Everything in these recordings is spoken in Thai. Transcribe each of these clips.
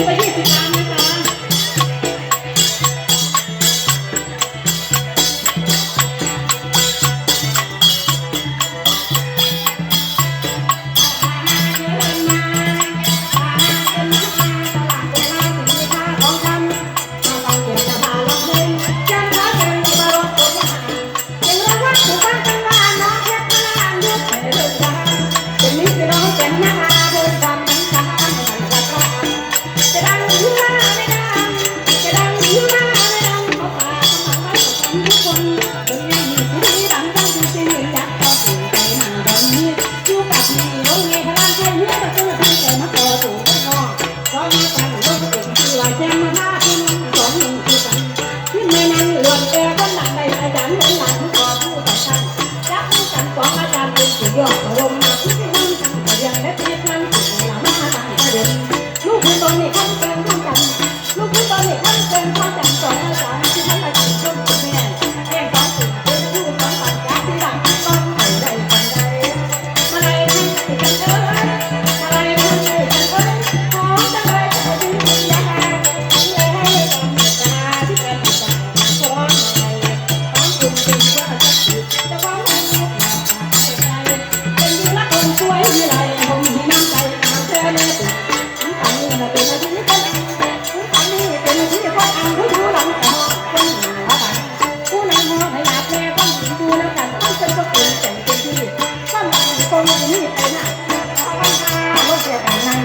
ขึ้นไปยี่สิบล้านนะคะจะดังหรือว่างท่าขอฝากความหวังไว้กันบนงานมีสีดังจังจริงๆอยากต่อสู่ใจหนาวันนี้อยู่กับพี่โรงเรียนพลังใจเนื้อประมาต่อสู่ข้านอกเพราะมีการลงเองที่ว่าแจ้งมาท่าที่นั่งสองหนึ่งคือกันที่ไม่นั่งหลวนแกจารย์เหมือนหลานผู้ก่อผู้ต่อท่านรักผู้กันสองอาจารย์เป็นสุด ยอดลงมาที่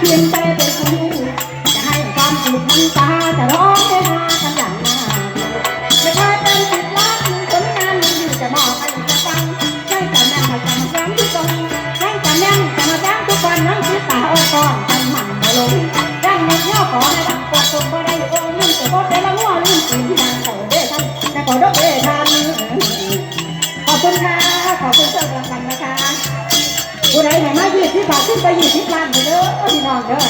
มาพาที่เพียงใจเป็นคนจะให้ความสุขมันตาจะร้องให้มาทำอย่างหน้าไม่ใช่เป็นสิบล้านผลงานมันอยู่จะบอกให้จะฟังให้แต่แม่มาจำย้ำทุกคนให้แต่แม่จะมาย้ำทุกวันน้องคิดตาโอ้ก่อนกันหมั่นมาลงดังหมดย่อขอให้ดังปวดตรงก็ได้โอ้ลืมแต่ก็ได้ละมั่วลืมสิ่งที่ดังต่อเด้ท่านแต่ก็ดอกเด้ท่านขอบคุณค่ะขอบคุณเจ้ารางวัลนะคะผู้ใดให้มายี่สิบบาทขึ้นไปยี่สิบล้านเด้อ น้องเด้อ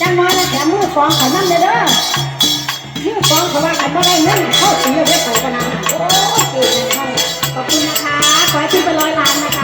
จังน้อยนะแถมมือฟองเขานั่นเลยเด้อมือฟองเขาว่ากันก็ได้เงินเข้าตีเยอะไปขนาดโอ้ยขอบคุณนะคะ ขอให้คุณเป็นร้อยล้านนะคะ